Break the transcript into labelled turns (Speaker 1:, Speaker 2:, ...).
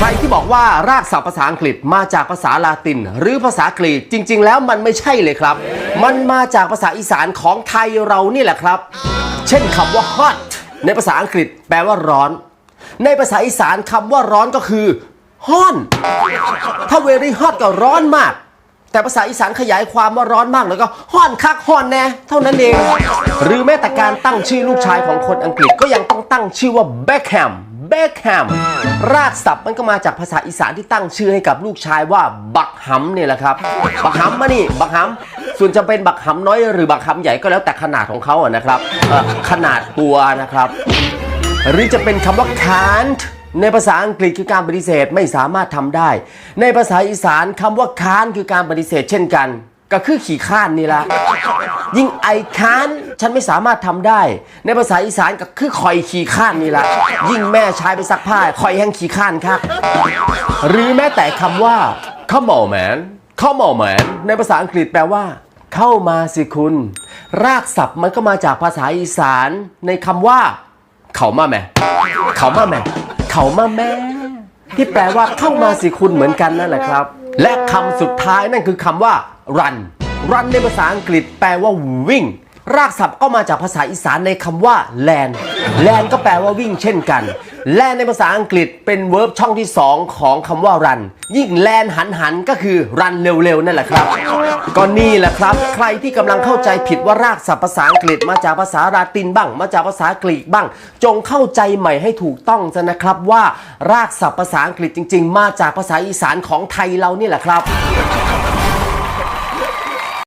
Speaker 1: ใครที่บอกว่ารากศัพท์ภาษาอังกฤษมาจากภาษาลาติน หรือภาษากรีกจริง ๆ แล้วมันไม่ใช่เลยครับ มันมาจากภาษาอีสานของไทยเรานี่แหละครับ เช่นคำว่า hot ในภาษาอังกฤษแปลว่าร้อน ในภาษาอีสานคำว่าร้อนก็คือฮ้อนถ้า very hot ก็ร้อนมาก แต่ภาษาอีสานขยายความว่าร้อนมากแล้วก็ฮ้อนคักฮ้อนแน่เท่านั้นเอง หรือแม้แต่การตั้งชื่อลูกชายของคนอังกฤษก็ยังต้องตั้งชื่อว่าเบคแฮม เบคแฮมรากศัพท์มันก็มาจากภาษาอีสานที่ตั้งชื่อให้กับลูกชายว่าบักหำเนี่ยแหละครับ บักหำมานี่ บักหำส่วนจะเป็นบักหำน้อยหรือบักหำใหญ่ก็แล้วแต่ขนาดของเขาอะนะครับขนาดตัวนะครับ หรือจะเป็นคำว่า can't ในภาษาอังกฤษคือการปฏิเสธไม่สามารถทำได้ ในภาษาอีสานคำว่า can't คือการปฏิเสธเช่นกัน ก็คือขี่ข้านนี่ละยิ่ง I can't ฉันไม่สามารถทำได้ ในภาษาอีสานก็คือคอยขี่ข้านนี่ละยิ่งแม่ชายไปซักผ้าคอยแห้งขี่ข้านครับหรือแม้แต่คำว่า come on man come on man ในภาษาอังกฤษแปลว่า เข้ามาสิคุณ รากศัพท์มันก็มาจากภาษาอีสานในคำว่า เขามาแม่เขามาแม่เขามาแม่ที่แปลว่าเข้ามาสิคุณเหมือนกันนั่นแหละครับ และคำสุดท้ายนั่นคือคำว่า run run ในภาษาอังกฤษแปลว่าวิ่ง รากศัพท์ก็มาจากภาษาอีสานในคำว่า land land ก็แปลว่าวิ่งเช่นกัน land ในภาษาอังกฤษเป็นเวิร์บช่องที่ 2 ของคำว่า run ยิ่ง land หันหันก็คือ run เร็วๆนั่นแหละครับ ก็นี่แหละครับ ใครที่กำลังเข้าใจผิดว่ารากศัพท์ภาษาอังกฤษมาจากภาษาลาตินบ้าง มาจากภาษากรีกบ้าง จงเข้าใจใหม่ให้ถูกต้องซะนะครับว่ารากศัพท์ภาษาอังกฤษจริง ๆ มาจากภาษาอีสานของไทยเรานี่แหละครับ